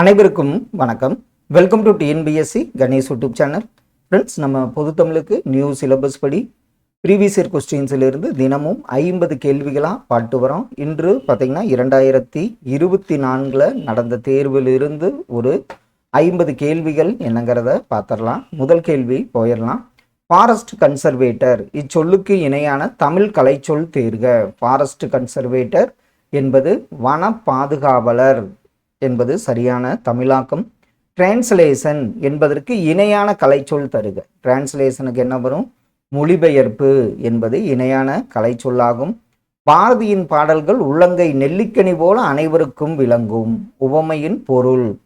அனைவருக்கும் வணக்கம். Welcome to TNPSC Ganesh YouTube channel friends நம்ம பொது தமிழுக்கு நியூ சிலபஸ் படி ப்ரீவியஸ் இயர் கொஸ்டின்ஸிலிருந்து தினமும் ஐம்பது கேள்விகளாக பாட்டு வரோம். இன்று பார்த்தீங்கன்னா இரண்டாயிரத்தி இருபத்தி நான்கில் நடந்த தேர்விலிருந்து ஒரு ஐம்பது கேள்விகள் என்னங்கிறத பார்த்துடலாம் முதல் கேள்வி போயிடலாம் ஃபாரஸ்ட் கன்சர்வேட்டர் இச்சொல்லுக்கு இணையான தமிழ் கலைச்சொல் தேர்க. ஃபாரஸ்ட் கன்சர்வேட்டர் என்பது வன பாதுகாவலர். என்பது சரியான தமிழாக்கம். டிரான்ஸ்லேஷன் என்பதற்கு இணையான கலைச்சொல் தருக. டிரான்ஸ்லேஷனுக்கு என்ன வரும்? மொழிபெயர்ப்பு என்பது இணையான கலைச்சொல்லாகும். பாரதியின் பாடல்கள் உள்ளங்கை நெல்லிக்கனி போல அனைவருக்கும் விளங்கும். உவமையின் பொருள்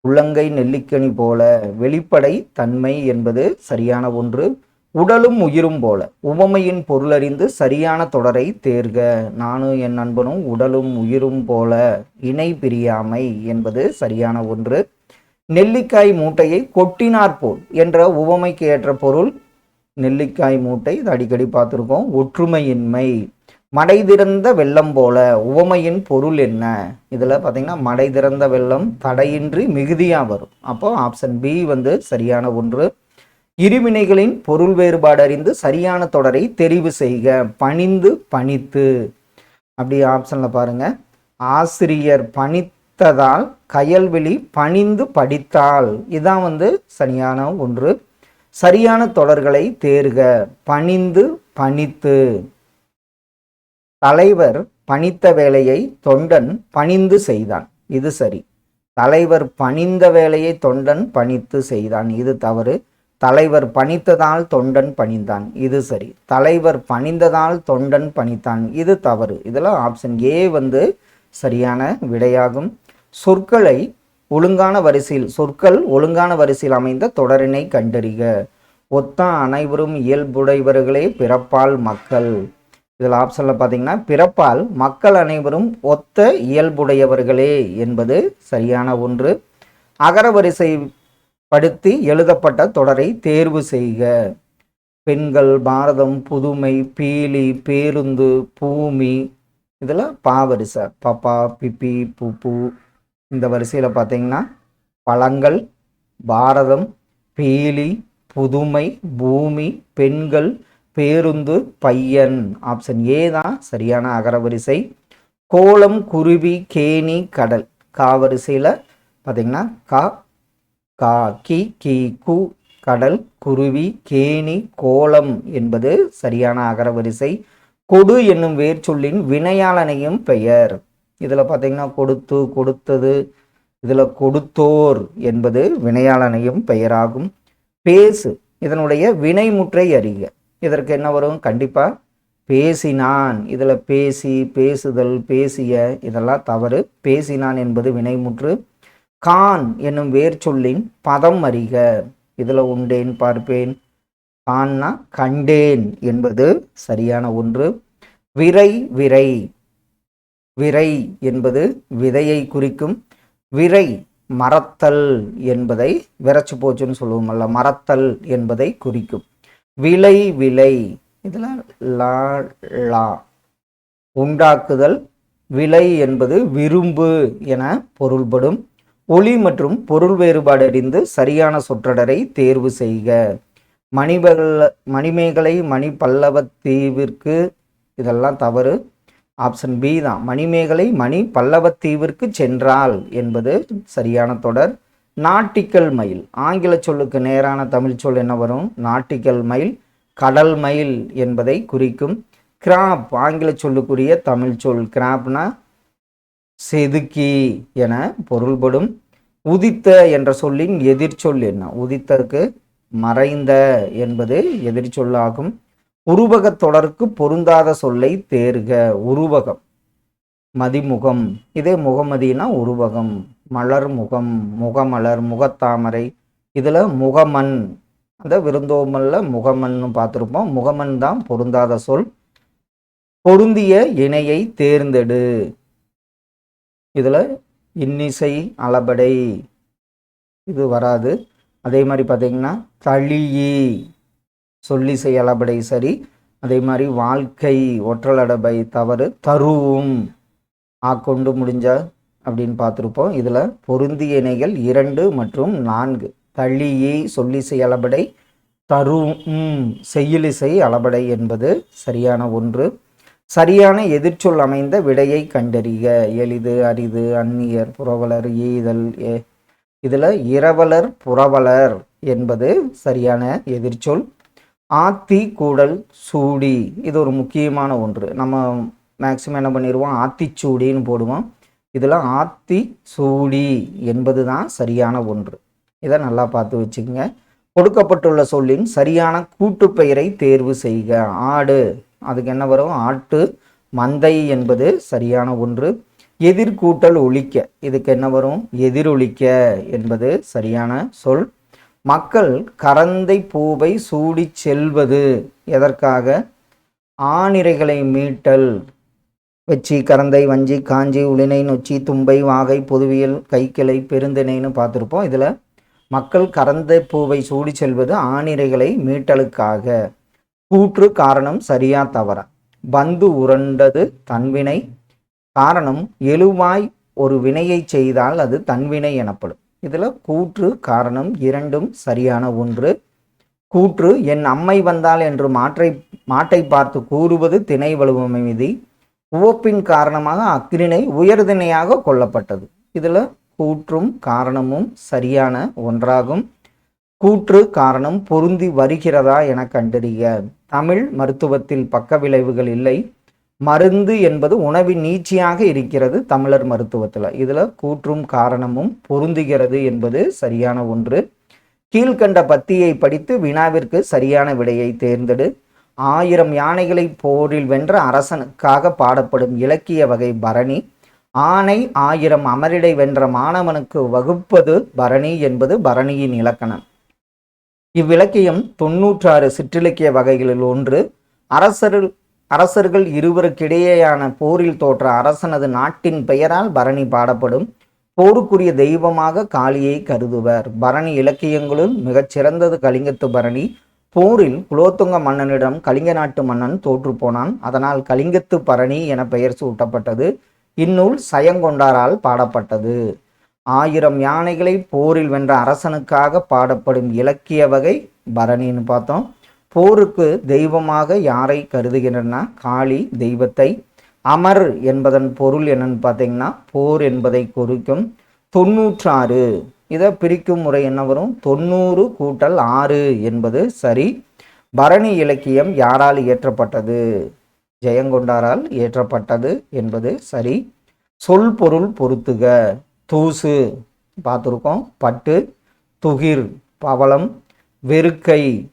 உள்ளங்கை நெல்லிக்கனி போல வெளிப்படை தன்மை என்பது சரியான ஒன்று. உடலும் உயிரும் போல. உவமையின் பொருளறிந்து சரியான தொடரை தேர்க. நானும் என் நண்பனும் உடலும் உயிரும் போல இணை பிரியாமை என்பது சரியான ஒன்று. நெல்லிக்காய் மூட்டையை கொட்டினாற்போல் என்ற உவமைக்கு ஏற்ற பொருள். நெல்லிக்காய் மூட்டை இது அடிக்கடி பார்த்துருக்கோம். ஒற்றுமையின்மை. மடை திறந்த வெள்ளம் போல. உவமையின் பொருள் என்ன? இதில் பார்த்தீங்கன்னா மடை திறந்த வெள்ளம் தடையின்றி மிகுதியாக வரும். அப்போ ஆப்ஷன் பி வந்து சரியான ஒன்று. இருவினைகளின் பொருள் வேறுபாடு அறிந்து சரியான தொடரை தெரிவு செய்க. பணிந்து பணித்து. அப்படி ஆப்ஷனில் பாருங்க. ஆசிரியர் பணித்ததால் கயல்வெளி பணிந்து படித்தால். இதான் வந்து சரியான ஒன்று. சரியான தொடர்களை தேர்க. பணிந்து பணித்து. தலைவர் பணித்த வேலையை தொண்டன் பணிந்து செய்தான். இது சரி. தலைவர் பணிந்த வேலையை தொண்டன் பணித்து செய்தான். இது தவறு. தலைவர் பணித்ததால் தொண்டன் பணிந்தான். இது சரி. தலைவர் பணிந்ததால் தொண்டன் பணித்தான். இது தவறு. இதில் ஆப்ஷன் ஏ வந்து சரியான விடையாகும். சொற்களை ஒழுங்கான வரிசையில் சொற்கள் ஒழுங்கான வரிசையில் அமைந்த தொடரினை கண்டறிக. ஒத்த அனைவரும் இயல்புடையவர்களே பிறப்பால் மக்கள். இதில் ஆப்ஷனில் பார்த்தீங்கன்னா பிறப்பால் மக்கள் அனைவரும் ஒத்த இயல்புடையவர்களே என்பது சரியான ஒன்று. அகரவரிசை படுத்தி எழுதப்பட்ட தொடரை தேர்வு செய்க. பெண்கள் பாரதம் புதுமை பீலி பேருந்து பூமி. இதில் பா வரிசை. பப்பா பிப்பி பூப்பு இந்த வரிசையில் பார்த்தீங்கன்னா பழங்கள் பாரதம் பீலி புதுமை பூமி பெண்கள் பேருந்து பையன். ஆப்ஷன் ஏ தான் சரியான அகரவரிசை கோலம் குருவி கேணி கடல். கா வரிசையில் பார்த்தீங்கன்னா கா கா கி கு கடல் குருவி கேணி கோலம் என்பது சரியான அகரவரிசை கொடு என்னும் வேர் சொல்லின் வினையாளனையும் பெயர். இதில் பார்த்தீங்கன்னா கொடுத்து கொடுத்தது இதில் கொடுத்தோர் என்பது வினையாளனையும் பெயராகும். பேசு இதனுடைய வினைமுற்றை அறிக. இதற்கு என்ன வரும்? கண்டிப்பாக பேசினான். இதில் பேசி பேசுதல் பேசிய இதெல்லாம் தவறு. பேசினான் என்பது வினைமுற்று கான் என்னும் வேர்ச்சொல்லின் பதம் அறிக. இதில் உண்டேன் பார்ப்பேன். கான்னா கண்டேன் என்பது சரியான ஒன்று. விரை விரை. விரை என்பது விதையை குறிக்கும். விரை மறத்தல் என்பதை விரைச்சு போச்சுன்னு சொல்லுவோமல்ல மறத்தல் என்பதை குறிக்கும். விலை விலை இதில் லா லா. உண்டாக்குதல் விலை என்பது விரும்பு என பொருள்படும். ஒளி மற்றும் பொருள் வேறுபாடு அறிந்து சரியான சொற்றொடரை தேர்வு செய்க. மணிபல்ல மணிமேகலை மணி பல்லவ தீவிற்கு இதெல்லாம் தவறு. ஆப்ஷன் பி தான். மணிமேகலை மணி பல்லவத்தீவிற்கு சென்றால் என்பது சரியான தொடர். நாட்டிக்கல் மயில். ஆங்கில சொல்லுக்கு நேரான தமிழ் சொல் என்ன வரும்? நாட்டிக்கல் மயில் கடல் மயில் என்பதை குறிக்கும். கிராப் ஆங்கில சொல்லுக்குரிய தமிழ் சொல். கிராப்னா செதுக்கி என பொருள்படும் உதித்த என்ற சொல்லின் எதிர்ச்சொல் என்ன? உதித்தற்கு மறைந்த என்பது எதிர்ச்சொல்லாகும். உருவகத் தொடருக்கு பொருந்தாத சொல்லை தேர்க. உருவகம். மதிமுகம். இதே முகமதினா உருவகம். மலர் முகம் முகமலர் முகத்தாமரை. இதில் முகமன். அந்த விருந்தோமல்ல முகமன்னு பார்த்துருப்போம். முகமன் தான் பொருந்தாத சொல். பொருந்திய இணையை தேர்ந்தெடு. இதில் இன்னிசை அளபடை. இது வராது. அதே மாதிரி பார்த்தீங்கன்னா தளியி. சொல்லிசை அளபடை சரி. அதே மாதிரி வாழ்க்கை ஒற்றலடபை தவறு தருவும். ஆக்கொண்டு முடிஞ்ச அப்படின்னு பார்த்துருப்போம் இதில் பொருந்திய இணைகள் இரண்டு மற்றும் நான்கு. தள்ளியே சொல்லிசை அளபடை தரும் செய்யுளிசை அளபடை என்பது சரியான ஒன்று. சரியான எதிர்ச்சொல் அமைந்த விடையை கண்டறிக. எளிது அரிது அந்நியர் புறவலர் ஈதல் ஏ இதில் இரவலர் புறவலர் என்பது சரியான எதிர்ச்சொல். ஆத்தி கூடல் சூடி இது ஒரு முக்கியமான ஒன்று. நம்ம மேக்சிமம் என்ன பண்ணிடுவோம் ஆத்திச்சூடின்னு போடுவோம். இதில் ஆத்தி சூடி என்பது தான் சரியான ஒன்று. இதை நல்லா பார்த்து வச்சுக்கோங்க. கொடுக்கப்பட்டுள்ள சொல்லின் சரியான கூட்டுப்பெயரை தேர்வு செய்க. ஆடு. அதுக்கு என்ன வரும்? ஆட்டு மந்தை என்பது சரியான ஒன்று. எதிர்கூட்டல் ஒழிக்க இதுக்கு என்ன வரும்? எதிரொலிக்க என்பது சரியான சொல். மக்கள் கரந்தை பூவை சூடி செல்வது எதற்காக? ஆணிரைகளை மீட்டல். வெச்சி கரந்தை வஞ்சி காஞ்சி உளினை நொச்சி தும்பை வாகை பொதுவியல் கைக்கிளை பெருந்திணைன்னு பார்த்துருப்போம். இதில் மக்கள் கரந்தை பூவை சூடி செல்வது ஆணிரைகளை மீட்டலுக்காக. கூற்று காரணம் சரியா தவறா. பந்து உருண்டது தன்வினை காரணம் எழுவாய் ஒரு வினையை செய்தால் அது தன்வினை எனப்படும். இதில் கூற்று காரணம் இரண்டும் சரியான ஒன்று. கூற்று என் அம்மை வந்தால் என்று மாற்றை மாட்டை பார்த்து கூறுவது திணை வலுவமை விதி. உவப்பின் காரணமாக அக்னினை உயர்திணையாக கொல்லப்பட்டது. இதில் கூற்றும் காரணமும் சரியான ஒன்றாகும். கூற்று காரணம் பொருந்தி வருகிறதா என கண்டறிய. தமிழ் மருத்துவத்தில் பக்க விளைவுகள் இல்லை. மருந்து என்பது உணவின் நீட்சியாக இருக்கிறது தமிழர் மருத்துவத்தில். இதில் கூற்றும் காரணமும் பொருந்துகிறது என்பது சரியான ஒன்று. கீழ்கண்ட பத்தியை படித்து வினாவிற்கு சரியான விடையை தேர்ந்தெடு. ஆயிரம் யானைகளை போரில் வென்ற அரசனுக்காக பாடப்படும் இலக்கிய வகை பரணி. ஆனை ஆயிரம் அமரிடை வென்ற மாணவனுக்கு வகுப்பது பரணி என்பது பரணியின் இலக்கணம். இவ்விலக்கியம் தொன்னூற்றாறு சிற்றிலக்கிய வகைகளில் ஒன்று அரசர்கள் அரசர்கள் இருவருக்கிடையேயான போரில் தோற்ற அரசனது நாட்டின் பெயரால் பரணி பாடப்படும் போருக்குரிய தெய்வமாக காளியை கருதுவர். பரணி இலக்கியங்களுள் மிகச்சிறந்தது கலிங்கத்து பரணி. போரில் குலோத்துங்க மன்னனிடம் கலிங்க நாட்டு மன்னன் தோற்றுப்போனான் அதனால் கலிங்கத்து பரணி என பெயர் சூட்டப்பட்டது. இந்நூல் சயங்கொண்டாரால் பாடப்பட்டது. ஆயிரம் யானைகளை போரில் வென்ற அரசனுக்காக பாடப்படும் இலக்கிய வகை பரணின்னு பார்த்தோம். போருக்கு தெய்வமாக யாரை கருதுகின்றன? காளி தெய்வத்தை. அமர் என்பதன் பொருள் என்னன்னு பார்த்தீங்கன்னா போர் என்பதை குறிக்கும் தொண்ணூற்றாறு. இதை பிரிக்கும் முறை என்ன வரும்? தொண்ணூறு கூட்டல் ஆறு என்பது சரி. பரணி இலக்கியம் யாரால் இயற்றப்பட்டது? ஜெயங்கொண்டாரால் இயற்றப்பட்டது என்பது சரி. சொல் பொருள் பொருத்துக. தூசு பார்த்துருக்கோம். பட்டு துகிர் பவளம் வெறுக்கை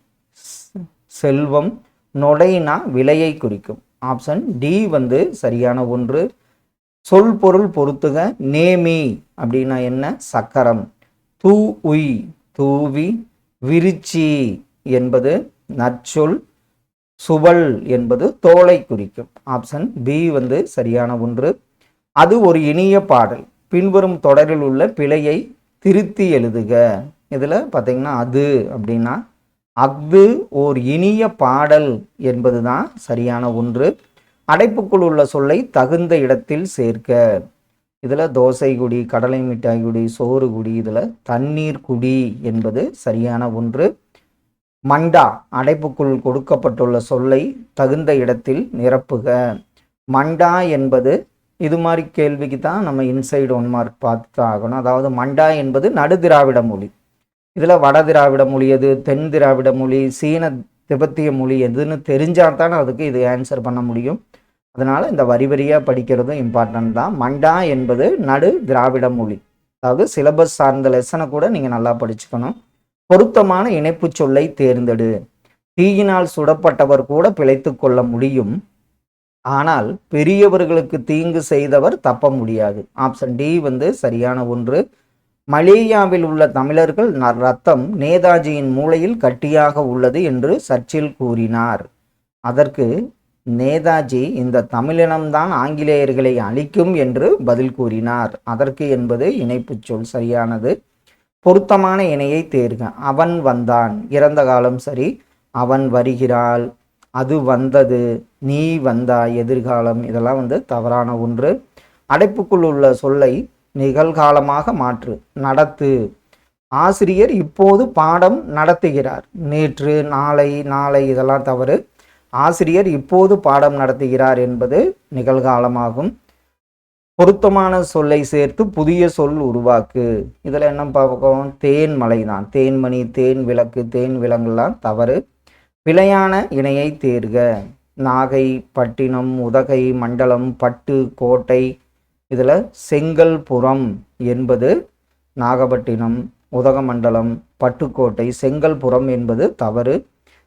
செல்வம் நொடைனா விலையை குறிக்கும். ஆப்ஷன் டி வந்து சரியான ஒன்று. சொல் பொருள் பொருத்துக. நேமி அப்படின்னா என்ன? சக்கரம். தூ உய் தூவி விரிச்சி என்பது நற்சொல். சுவல் என்பது தோலை குறிக்கும். ஆப்ஷன் பி வந்து சரியான ஒன்று. அது ஒரு இனிய பாடல். பின்வரும் தொடரில் உள்ள பிழையை திருத்தி எழுதுக. இதில் பார்த்தீங்கன்னா அது அப்படின்னா அஃது ஓர் இனிய பாடல் என்பது தான் சரியான ஒன்று. அடைப்புக்குள் உள்ள சொல்லை தகுந்த இடத்தில் சேர்க்க. இதில் தோசை குடி கடலை மிட்டாய் குடி சோறு குடி இதில் தண்ணீர் குடி என்பது சரியான ஒன்று. மண்டா அடைப்புக்குள் கொடுக்கப்பட்டுள்ள சொல்லை தகுந்த இடத்தில் நிரப்புக. மண்டா என்பது இது மாதிரி கேள்விக்கு தான் நம்ம இன்சைடு ஒன் மார்க் பார்த்து தான் ஆகணும். அதாவது மண்டா என்பது நடு திராவிட மொழி. இதில் வட திராவிட மொழி எது தென் திராவிட மொழி சீன திபெத்திய மொழி எதுன்னு தெரிஞ்சால் தான் அதுக்கு இது ஆன்சர் பண்ண முடியும். அதனால் இந்த வரி வரியாக படிக்கிறதும் இம்பார்ட்டன்ட் தான். மண்டா என்பது நடு திராவிட மொழி. அதாவது சிலபஸ் சார்ந்த லெசனை கூட நீங்கள் நல்லா படிச்சுக்கணும். பொருத்தமான இணைப்பு சொல்லை தேர்ந்தெடு. தீயினால் சுடப்பட்டவர் கூட பிழைத்து கொள்ள முடியும். ஆனால் பெரியவர்களுக்கு தீங்கு செய்தவர் தப்ப முடியாது. ஆப்ஷன் டி வந்து சரியான ஒன்று. மலேயாவில் உள்ள தமிழர்கள் ரத்தம் நேதாஜியின் மூளையில் கட்டியாக உள்ளது என்று சர்ச்சில் கூறினார். அதற்கு நேதாஜி இந்த தமிழினம்தான் ஆங்கிலேயர்களை அழிக்கும் என்று பதில் கூறினார். அதற்கு என்பது இணைப்புச் சொல் சரியானது. பொருத்தமான இணையை தேர்க. அவன் வந்தான். இறந்த காலம் சரி. அவன் வருகிறாள். அது வந்தது நீ வந்தாய் எதிர்காலம். இதெல்லாம் வந்து தவறான ஒன்று. அடைப்புக்குள் உள்ள சொல்லை நிகழ்காலமாக மாற்று நடத்து. ஆசிரியர் இப்போது பாடம் நடத்துகிறார். நேற்று நாளை நாளை இதெல்லாம் தவறு. ஆசிரியர் இப்போது பாடம் நடத்துகிறார் என்பது நிகழ்காலமாகும். பொருத்தமான சொல்லை சேர்த்து புதிய சொல் உருவாக்கு. இதில் என்ன பார்ப்போம்? தேன் மலை தான் தேன்மணி தேன் விளக்கு தேன் விலங்குலாம் தவறு. பிழையான இணையை தேர்க. நாகை பட்டினம் உதகை மண்டலம் பட்டு கோட்டை இதில் செங்கல்புரம் என்பது நாகப்பட்டினம் உதகமண்டலம் பட்டுக்கோட்டை செங்கல்புரம் என்பது தவறு.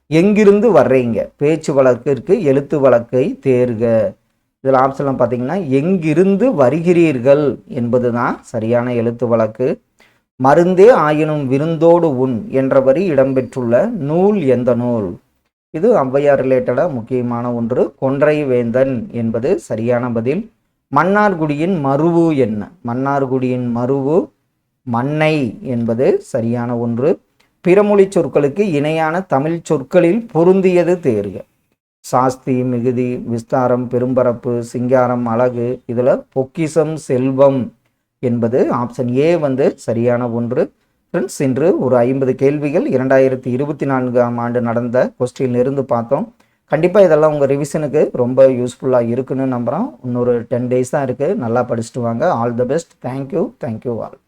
எங்கிருந்து வர்றீங்க? பேச்சு வழக்கிற்கு எழுத்து வழக்கை தேர்க. இதில் ஆப்ஷன்லாம் பார்த்தீங்கன்னா எங்கிருந்து வருகிறீர்கள் என்பது தான் சரியான எழுத்து வழக்கு. மருந்தே ஆயினும் விருந்தோடு உண் என்ற வரி இடம்பெற்றுள்ள நூல் எந்த நூல்? இது ஔவையார் ரிலேட்டடாக முக்கியமான ஒன்று. கொன்றை வேந்தன் என்பது சரியான பதில். மன்னார்குடியின் மருவு என்ன? மன்னார்குடியின் மருவு மண்ணை என்பது சரியான ஒன்று. பிறமொழி சொற்களுக்கு இணையான தமிழ் சொற்களில் பொருந்தியது தேர்க. சாஸ்தி மிகுதி விஸ்தாரம் பெரும்பரப்பு சிங்காரம் அழகு இதில் பொக்கிசம் செல்வம் என்பது ஆப்ஷன் ஏ வந்து சரியான ஒன்று. ஃப்ரெண்ட்ஸ் இன்று ஒரு ஐம்பது கேள்விகள் இரண்டாயிரத்தி இருபத்தி நான்காம் ஆண்டு நடந்த கொஸ்டின் இருந்து பார்த்தோம். கண்டிப்பாக இதெல்லாம் உங்கள் ரிவிஷனுக்கு ரொம்ப யூஸ்ஃபுல்லாக இருக்குன்னு நம்புகிறோம் இன்னொரு டென் டேஸ் தான் இருக்குது நல்லா படிச்சுட்டு வாங்க. All the best thank you thank you all